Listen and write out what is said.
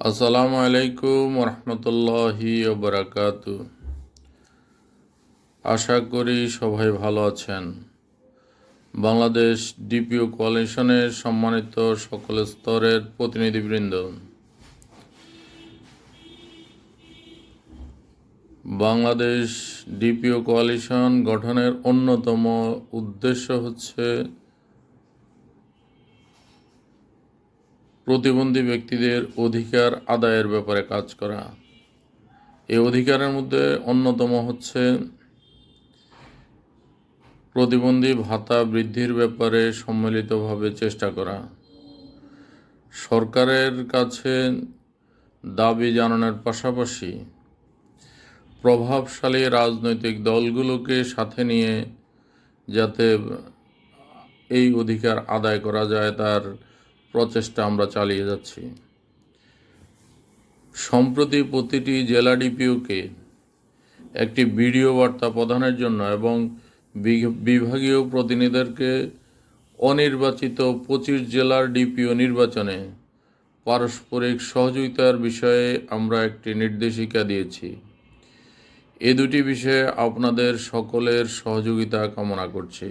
আসসালামু আলাইকুম রহমতুল্লাহি বারাকাত আশা করি সবাই ভালো আছেন। বাংলাদেশ ডিপিও কোয়ালিশনের সম্মানিত সকল স্তরের প্রতিনিধিবৃন্দ। বাংলাদেশ ডিপিও কোয়ালিশন গঠনের অন্যতম উদ্দেশ্য হচ্ছে প্রতিবন্ধী ব্যক্তিদের অধিকার আদায়ের ব্যাপারে কাজ করা। এই অধিকারের মধ্যে অন্যতম হচ্ছে প্রতিবন্ধী ভাতা বৃদ্ধির ব্যাপারে সম্মিলিতভাবে চেষ্টা করা। সরকারের কাছে দাবি জানানোর পাশাপাশি প্রভাবশালী রাজনৈতিক দলগুলোকে সাথে নিয়ে যাতে এই অধিকার আদায় করা যায়, তার প্রচেষ্টা আমরা চালিয়ে যাচ্ছি। সম্প্রতি প্রতিটি জেলা ডিপিওকে একটি ভিডিও বার্তা প্রদানের জন্য এবং বিভাগীয় প্রতিনিধিদেরকে অনির্বাচিত পঁচিশ জেলার ডিপিও নির্বাচনে পারস্পরিক সহযোগিতার বিষয়ে আমরা একটি নির্দেশিকা দিয়েছি। এ দুটি বিষয়ে আপনাদের সকলের সহযোগিতা কামনা করছি।